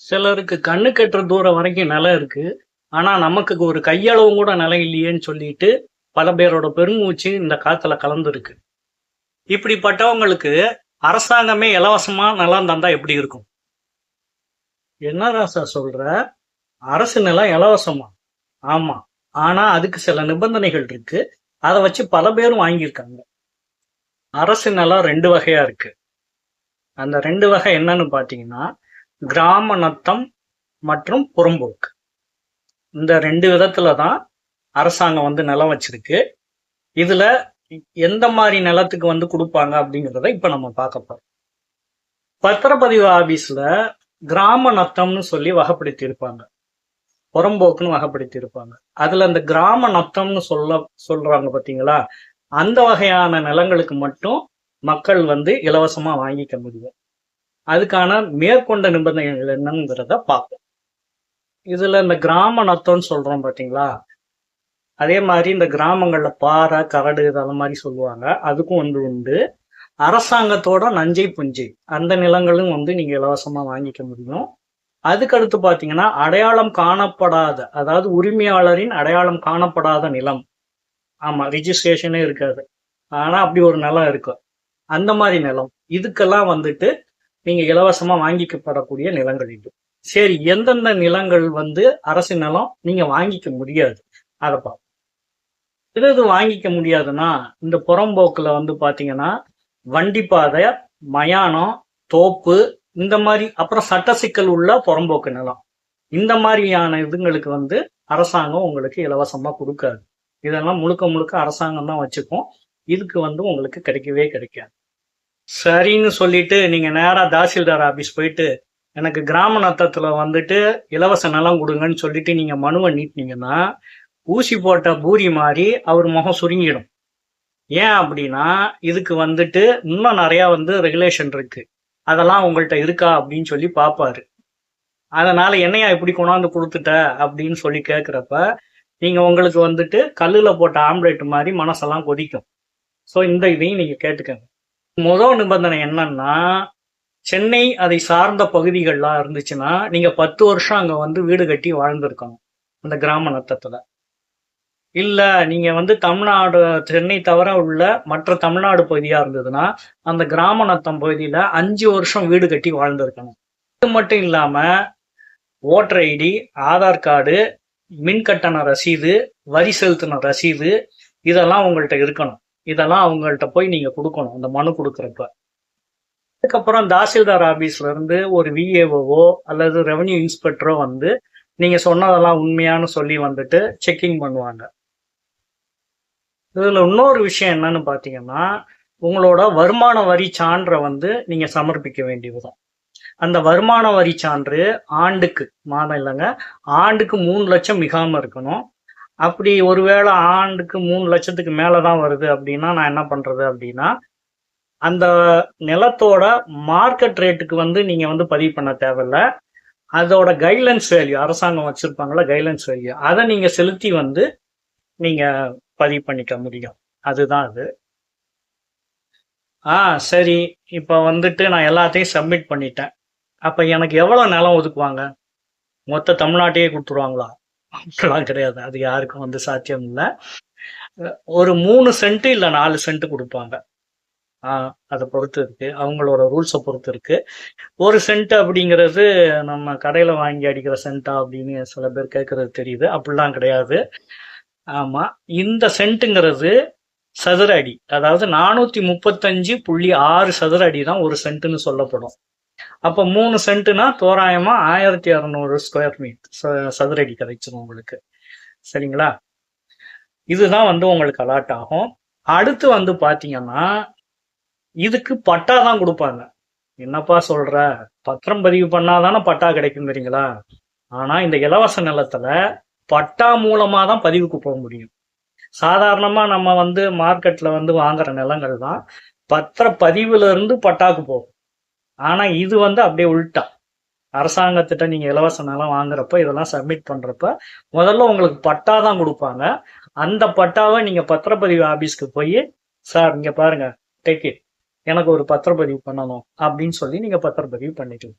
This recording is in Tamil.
சிலருக்கு கண்ணு கட்டுற தூரம் வரைக்கும் நிலம் இருக்கு. ஆனா நமக்கு ஒரு கையளவும் கூட நிலம் இல்லையேன்னு சொல்லிட்டு பல பேரோட பெருமூச்சு இந்த காத்துல கலந்துருக்கு. இப்படிப்பட்டவங்களுக்கு அரசாங்கமே இலவசமா நிலம் தந்தா எப்படி இருக்கும்? என்ன ராசா சொல்ற? அரசு நிலம் இலவசமா? ஆமா. ஆனா அதுக்கு சில நிபந்தனைகள் இருக்கு. அதை வச்சு பல பேரும் வாங்கியிருக்காங்க. அரசு நிலம் ரெண்டு வகையா இருக்கு. அந்த ரெண்டு வகை என்னன்னு பாத்தீங்கன்னா கிராம நத்தம் மற்றும் புறம்போக்கு இந்த ரெண்டு விதத்துல தான் அரசாங்கம் வந்து நிலம் வச்சிருக்கு. இதுல எந்த மாதிரி நிலத்துக்கு வந்து கொடுப்பாங்க அப்படிங்கிறத இப்ப நம்ம பார்க்க போறோம். பத்திரப்பதிவு ஆபீஸ்ல கிராம நத்தம்னு சொல்லி வகைப்படுத்தி இருப்பாங்க. புறம்போக்குன்னு வகைப்படுத்தி இருப்பாங்க. அதுல அந்த கிராம நத்தம்னு சொல்ல சொல்றாங்க பாத்தீங்களா? அந்த வகையான நிலங்களுக்கு மட்டும் மக்கள் வந்து இலவசமா வாங்கிக்க முடியும். அதுக்கான மேற்கொண்ட நிபந்தனைகள் என்னங்கிறத பார்ப்போம். இதுல இந்த கிராம நத்தம்னு சொல்றோம் பாத்தீங்களா? அதே மாதிரி இந்த கிராமங்கள்ல பாறை கரடு அந்த மாதிரி சொல்லுவாங்க. அதுக்கும் வந்து உண்டு. அரசாங்கத்தோட நஞ்சை புஞ்சை. அந்த நிலங்களும் வந்து நீங்க இலவசமா வாங்கிக்க முடியும். அதுக்கடுத்து பாத்தீங்கன்னா அடையாளம் காணப்படாத அதாவது உரிமையாளரின் அடையாளம் காணப்படாத நிலம். ஆமா ரிஜிஸ்ட்ரேஷனே இருக்காது. ஆனா அப்படி ஒரு நிலம் இருக்கும் அந்த மாதிரி நிலம். இதுக்கெல்லாம் வந்துட்டு நீங்க இலவசமா வாங்கிக்கப்படக்கூடிய நிலங்கள் இது. சரி எந்தெந்த நிலங்கள் வந்து அரசு நிலம் நீங்க வாங்கிக்க முடியாது? அதை பார்ப்போம் எது எது வாங்கிக்க முடியாதுன்னா இந்த புறம்போக்குல வந்து பாத்தீங்கன்னா வண்டிப்பாதை மயானம் தோப்பு இந்த மாதிரி அப்புறம் சட்ட சிக்கல் உள்ள புறம்போக்கு நிலம். இந்த மாதிரியான இதுங்களுக்கு வந்து அரசாங்கம் உங்களுக்கு இலவசமா கொடுக்காது. இதெல்லாம் முழுக்க முழுக்க அரசாங்கம் தான் வச்சுக்கும். இதுக்கு வந்து உங்களுக்கு கிடைக்கவே கிடைக்காது. சரின்னு சொல்லிட்டு நீங்க நேரா தாசில்தார் ஆபீஸ் போயிட்டு எனக்கு கிராம நத்தத்துல வந்துட்டு இலவச நிலம் கொடுங்கன்னு சொல்லிட்டு நீங்க மனுவை நீட்டினீங்கன்னா ஊசி போட்ட பூரி மாதிரி அவர் முகம் சுருங்கிடும். ஏன் அப்படின்னா இதுக்கு வந்துட்டு இன்னும் நிறையா வந்து ரெகுலேஷன் இருக்கு. அதெல்லாம் உங்கள்கிட்ட இருக்கா அப்படின்னு சொல்லி பார்ப்பாரு அதனால என்னையா இப்படி கொண்டாந்து கொடுத்துட்ட அப்படின்னு சொல்லி கேட்குறப்ப நீங்கள் உங்களுக்கு வந்துட்டு கல்லில் போட்ட ஆம்லேட் மாதிரி மனசெல்லாம் கொதிக்கும். ஸோ இந்த இதையும் நீங்கள் கேட்டுக்கங்க. முதல் நிபந்தனை என்னன்னா சென்னை அதை சார்ந்த பகுதிகள்லாம் இருந்துச்சுன்னா நீங்க பத்து வருஷம் அங்க வந்து வீடு கட்டி வாழ்ந்திருக்கணும் அந்த கிராம நத்தத்துல. இல்ல நீங்க வந்து தமிழ்நாடு சென்னை தவிர உள்ள மற்ற தமிழ்நாடு பகுதியா இருந்ததுன்னா அந்த கிராம நத்தம் பகுதியில அஞ்சு வருஷம் வீடு கட்டி வாழ்ந்திருக்கணும். இது மட்டும் இல்லாம ஓட்டர் ஐடி ஆதார் கார்டு மின் கட்டண ரசீது வரி செலுத்தின ரசீது இதெல்லாம் உங்கள்கிட்ட இருக்கணும். இதெல்லாம் அவங்கள்ட்ட போய் நீங்க கொடுக்கணும் அந்த மனு கொடுக்குறப்ப. அதுக்கப்புறம் தாசில்தார் ஆபீஸ்ல இருந்து ஒரு விஏஓவோ அல்லது ரெவன்யூ இன்ஸ்பெக்டரோ வந்து நீங்க சொன்னதெல்லாம் உண்மையானு சொல்லி வந்துட்டு செக்கிங் பண்ணுவாங்க. இதுல இன்னொரு விஷயம் என்னன்னு பாத்தீங்கன்னா உங்களோட வருமான வரி சான்றை வந்து நீங்க சமர்ப்பிக்க வேண்டியதுதான். அந்த வருமான வரி சான்று ஆண்டுக்கு மாதம் இல்லைங்க ஆண்டுக்கு மூணு லட்சம் மிகாம இருக்கணும். அப்படி ஒருவேளை ஆண்டுக்கு மூணு லட்சத்துக்கு மேலே தான் வருது அப்படின்னா நான் என்ன பண்றது அப்படின்னா அந்த நிலத்தோட மார்க்கெட் ரேட்டுக்கு வந்து நீங்க வந்து பதிவு பண்ண தேவையில்ல. அதோட கைட்லைன்ஸ் வேல்யூ அரசாங்கம் வச்சிருப்பாங்களா கைட்லைன்ஸ் வேல்யூ அதை நீங்க செலுத்தி வந்து நீங்க பதிவு பண்ணிக்க முடியும். அதுதான் அது. ஆ சரி. இப்போ வந்துட்டு நான் எல்லாத்தையும் சப்மிட் பண்ணிட்டேன். அப்போ எனக்கு எவ்வளோ நிலம் ஒதுக்குவாங்க? மொத்த தமிழ்நாட்டையே கொடுத்துருவாங்களா? அப்படிலாம் கிடையாது. அது யாருக்கும் வந்து சாத்தியம் இல்லை. ஒரு மூணு சென்ட் இல்லை நாலு சென்ட் கொடுப்பாங்க. ஆஹ் அதை பொறுத்து இருக்கு. அவங்களோட ரூல்ஸை பொறுத்து இருக்கு. ஒரு சென்ட் அப்படிங்கிறது நம்ம கடையில வாங்கி அடிக்கிற சென்ட்டா அப்படின்னு சில பேர் கேட்கறது தெரியுது. அப்படிலாம் கிடையாது. ஆமா இந்த சென்ட்டுங்கிறது சதுர அடி. அதாவது நானூத்தி முப்பத்தஞ்சு புள்ளி ஆறு சதுர அடி தான் ஒரு சென்ட்டுன்னு சொல்லப்படும். அப்ப மூணு சென்ட்னா தோராயமா ஆயிரத்தி அறநூறு ஸ்கொயர் மீட் சதுர அடி கிடைச்சிடும் உங்களுக்கு. சரிங்களா? இதுதான் வந்து உங்களுக்கு அலாட் ஆகும். அடுத்து வந்து பாத்தீங்கன்னா இதுக்கு பட்டா தான் கொடுப்பாங்க. என்னப்பா சொல்ற? பத்திரம் பதிவு பண்ணாதானே பட்டா கிடைக்கும் தெரியுங்களா? ஆனா இந்த இலவச நிலத்துல பட்டா மூலமா தான் பதிவுக்கு போக முடியும். சாதாரணமா நம்ம வந்து மார்க்கெட்ல வந்து வாங்குற நிலங்கள் தான் பத்திர பதிவுல இருந்து பட்டாக்கு போகும். ஆனா இது வந்து அப்படியே உள்டா. அரசாங்கத்திட்ட நீங்க இலவச நிலம் வாங்குறப்ப இதெல்லாம் சப்மிட் பண்றப்ப முதல்ல உங்களுக்கு பட்டா தான் கொடுப்பாங்க. அந்த பட்டாவை நீங்க பத்திரப்பதிவு ஆபீஸ்க்கு போய் சார் இங்க பாருங்க டேக் இட் எனக்கு ஒரு பத்திரப்பதிவு பண்ணணும். அப்படின்னு சொல்லி நீங்க பத்திரப்பதிவு பண்ணிக்கலாம்